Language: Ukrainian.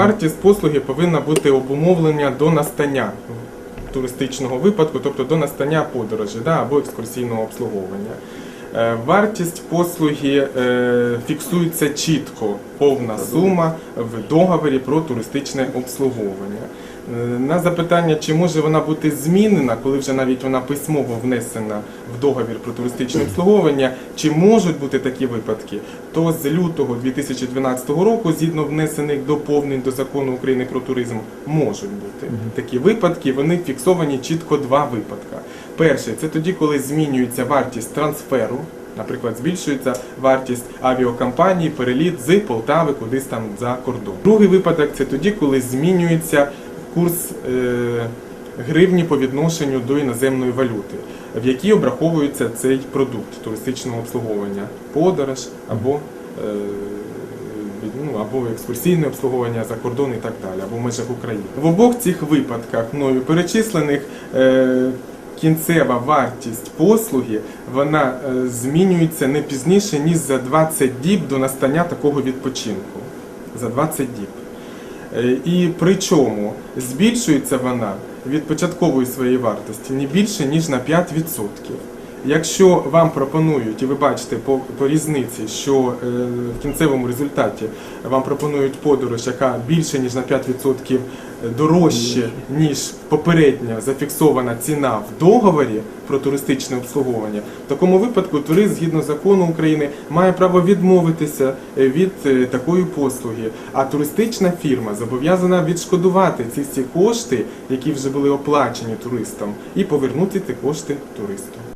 Вартість послуги повинна бути обумовлення до настання туристичного випадку, тобто до настання подорожі да, або екскурсійного обслуговування. Е, Вартість послуги е, фіксується чітко, повна сума в договорі про туристичне обслуговування. Е, На запитання, чи може вона бути змінена, коли вже навіть вона письмово внесена в договір про туристичне обслуговування, чи можуть бути такі випадки, то з лютого 2012 року, згідно внесених доповнень до закону України про туризм, можуть бути такі випадки. Вони фіксовані чітко два випадка. Перший це тоді, коли змінюється вартість трансферу. Наприклад, збільшується вартість авіакомпанії, переліт з Полтави кудись там за кордон. Другий випадок це тоді, коли змінюється курс е, гривні по відношенню до іноземної валюти, в якій обраховується цей продукт туристичного обслуговування, подорож або, е, ну, або екскурсійне обслуговування за кордон і так далі, або в межах України. В обох цих випадках мною перечислених. Е, Кінцева вартість послуги вона змінюється не пізніше ніж за 20 діб до настання такого відпочинку. За 20 діб. Е, при чому збільшується вона від початкової своєї вартості не більше ніж на 5%. Якщо вам пропонують, і ви бачите по, по різниці, що е, в кінцевому результаті вам пропонують подорож, яка більше ніж на 5% дорожче, ніж попередня зафіксована ціна в договорі про туристичне обслуговування, в такому випадку турист, згідно закону України, має право відмовитися е, від е, такої послуги. А туристична фірма зобов'язана відшкодувати ці всі кошти, які вже були оплачені туристам, і повернути ці кошти туристу.